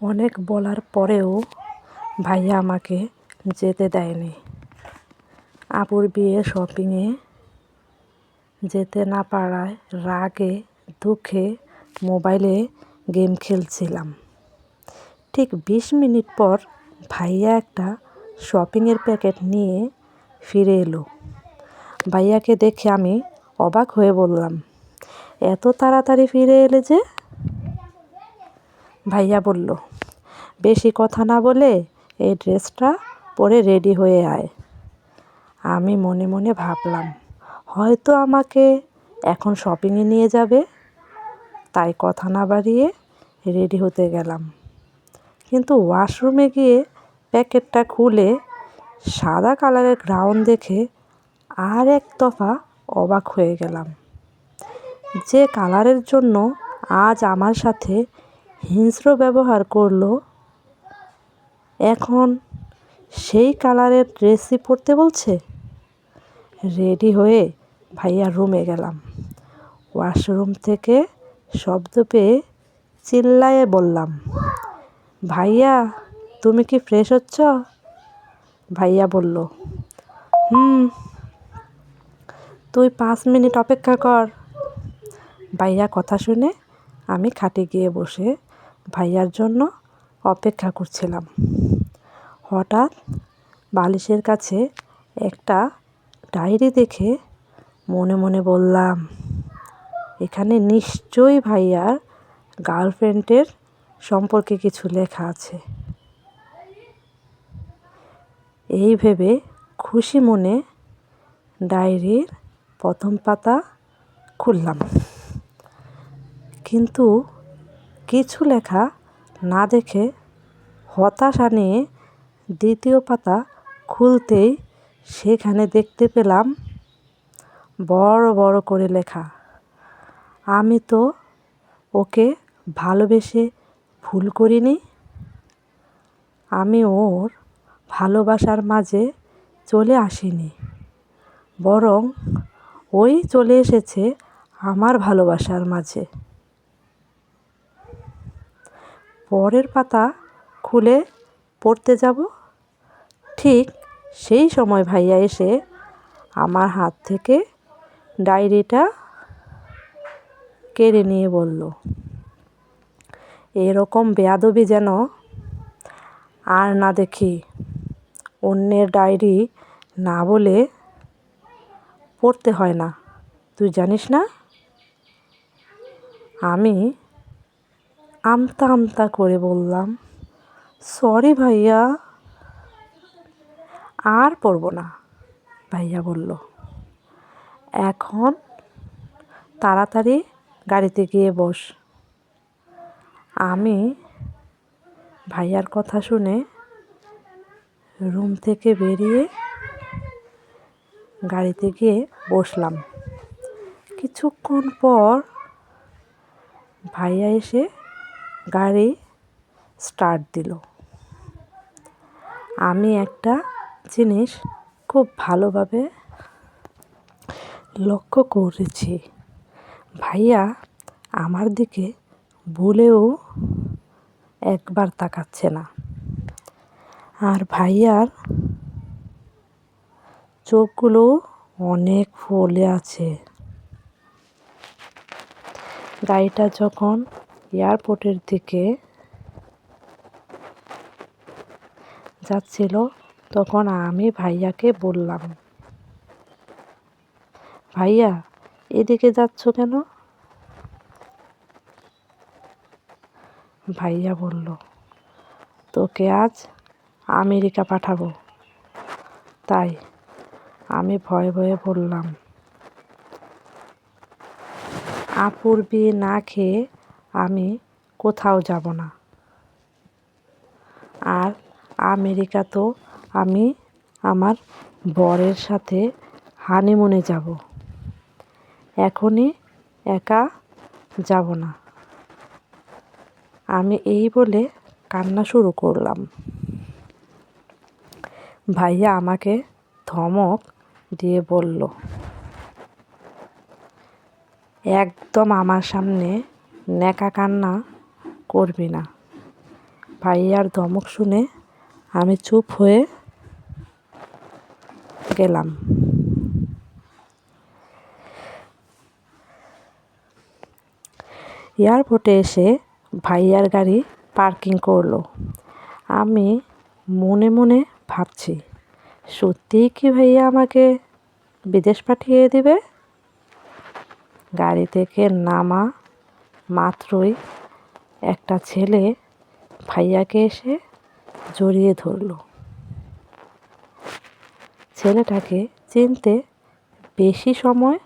অনেক বলার পরেও ভাইয়া আমাকে যেতে দেয়নি। আপুর বিয়ে শপিংয়ে যেতে না পারায় রাগে, দুঃখে মোবাইলে গেম খেলছিলাম। ঠিক বিশ মিনিট পর ভাইয়া একটা শপিংয়ের প্যাকেট নিয়ে ফিরে এলো। ভাইয়াকে দেখে আমি অবাক হয়ে বললাম, এত তাড়াতাড়ি ফিরে এলে যে ভাইয়া বলল, বেশি কথা না বলে এই ড্রেসটা পরে রেডি হয়ে আয়। আমি মনে মনে ভাবলাম, হয়তো আমাকে এখন শপিংয়ে নিয়ে যাবে, তাই কথা না বাড়িয়ে রেডি হতে গেলাম। কিন্তু ওয়াশরুমে গিয়ে প্যাকেটটা খুলে সাদা কালারের গ্রাউন দেখে আর এক দফা অবাক হয়ে গেলাম। যে কালারের জন্য আজ আমার সাথে হিংস্র ব্যবহার করল। এখন সেই কালারের ড্রেসই পরতে বলছে? রেডি হয়ে ভাইয়া রুমে গেলাম। ওয়াশরুম থেকে শব্দ পেয়ে চিল্লায়ে বললাম, ভাইয়া, তুমি কি ফ্রেশ হচ্ছ? ভাইয়া বলল, হুম, তুই পাঁচ মিনিট অপেক্ষা কর। ভাইয়া কথা শুনে আমি খাটে গিয়ে বসে ভাইয়ার জন্য অপেক্ষা করছিলাম। হঠাৎ বালিশের কাছে একটা ডায়েরি দেখে মনে মনে বললাম, এখানে নিশ্চয়ই ভাইয়ার গার্লফ্রেন্ডের সম্পর্কে কিছু লেখা আছে। এই ভেবে খুশি মনে ডায়েরির প্রথম পাতা খুললাম। কিন্তু কিছু লেখা না দেখে হতাশা নিয়ে দ্বিতীয় পাতা খুলতেই সেখানে দেখতে পেলাম বড় বড় করে লেখা। আমি তো ওকে ভালোবেসে ভুল করিনি। আমি ওর ভালোবাসার মাঝে চলে আসিনি। বরং ওই চলে এসেছে আমার ভালোবাসার মাঝে। পরের পাতা খুলে পড়তে যাব? ঠিক সেই সময় ভাইয়া এসে আমার হাত থেকে ডায়েরিটা কেড়ে নিয়ে বলল, এরকম বেয়াদবি যেন আর না দেখি। অন্যের ডায়েরি না বলে পড়তে হয় না। তুই জানিস না? আমি আমতা আমতা করে বললাম সরি ভাইয়া, আর পড়ব না। ভাইয়া বলল, এখন তাড়াতাড়ি গাড়িতে গিয়ে বস। আমি ভাইয়ার কথা শুনে রুম থেকে বেরিয়ে গাড়িতে গিয়ে বসলাম। কিছুক্ষণ পর ভাইয়া এসে গাড়ি স্টার্ট দিল। আমি একটা জিনিস খুব ভালোভাবে লক্ষ্য করেছি। ভাইয়া আমার দিকে ভুলেও একবার তাকাচ্ছে না। আর ভাইয়ার চোখগুলো অনেক ফুলে আছে। গাড়িটা যখন এয়ারপোর্টের দিকে যাচ্ছিল, তখন আমি ভাইয়াকে বললাম, ভাইয়া, এদিকে যাচ্ছ কেন? ভাইয়া বলল, তোকে আজ আমেরিকা পাঠাবো। তাই আমি ভয়ে ভয়ে বললাম, আপুর বিয়ে না খেয়ে আমি কোথাও যাব না। আর আমেরিকা তো আমি আমার বরের সাথে হানিমুনে যাব। এখনই একা যাব না। আমি এই বলে কান্না শুরু করলাম। ভাইয়া আমাকে ধমক দিয়ে বলল, একদম আমার সামনে ন্যাকা কান্না করবি না। ভাইয়ার ধমক শুনে আমি চুপ হয়ে গেলাম। এয়ারপোর্টে এসে ভাইয়ার গাড়ি পার্কিং করল। আমি মনে মনে ভাবছি, সত্যিই কি ভাইয়া আমাকে বিদেশ পাঠিয়ে দেবে? গাড়ি থেকে নামা মাত্রই একটা ছেলে ভাইয়াকে এসে জড়িয়ে ধরলো। ছেলেটাকে চিনতে বেশি সময়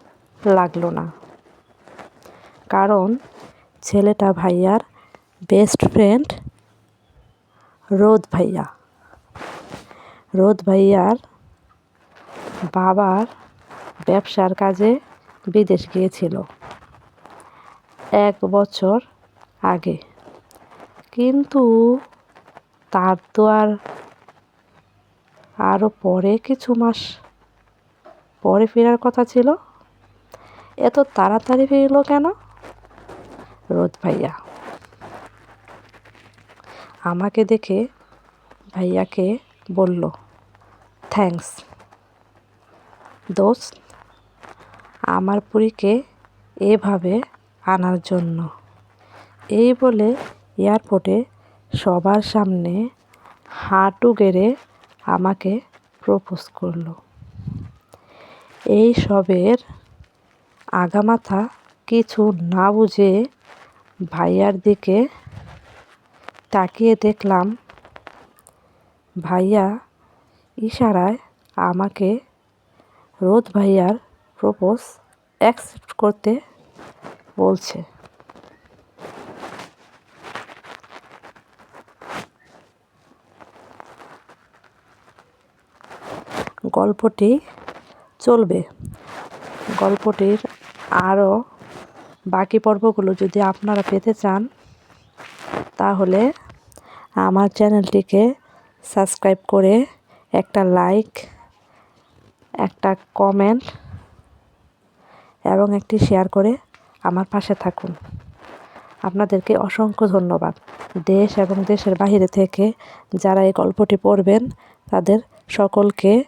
লাগল না, কারণ ছেলেটা ভাইয়ার বেস্ট ফ্রেন্ড রোদ ভাইয়া। রোদ ভাইয়ার বাবার ব্যবসার কাজে বিদেশ গিয়েছিল। এক বছর আগে। কিন্তু তার তো আর আরও পরে কিছু মাস পরে ফেরার কথা ছিল। এত তাড়াতাড়ি ফিরলো কেন? রোদ ভাইয়া। আমাকে দেখে ভাইয়াকে বলল, থ্যাঙ্কস। দোস্ত, আমার পুরীকে এভাবে আনার জন্য। এই বলে এয়ারপোর্টে সবার সামনে হাঁটু গেড়ে আমাকে প্রপোজ করল। এই সবের আগামাথা কিছু না বুঝে ভাইয়ার দিকে তাকিয়ে দেখলাম, ভাইয়া ইশারায় আমাকে রোদ ভাইয়ার প্রপোজ অ্যাকসেপ্ট করতে বলছে। গল্পটি চলবে। গল্পটির আরও বাকি পর্বগুলো যদি আপনারা পেতে চান, তাহলে আমার চ্যানেলটিকে সাবস্ক্রাইব করে একটা লাইক, একটা কমেন্ট এবং একটি শেয়ার করে আমার পাশে থাকুন। আপনাদেরকে অসংখ্য ধন্যবাদ। দেশ এবং দেশের বাহিরে থেকে যারা এই গল্পটি পড়বেন, তাদের সকলকে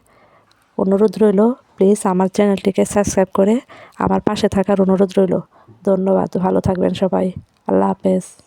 অনুরোধ রইল, প্লিজ আমার চ্যানেলটিকে সাবস্ক্রাইব করে আমার পাশে থাকার অনুরোধ রইল। ধন্যবাদ। ভালো থাকবেন সবাই। আল্লাহ হাফেজ।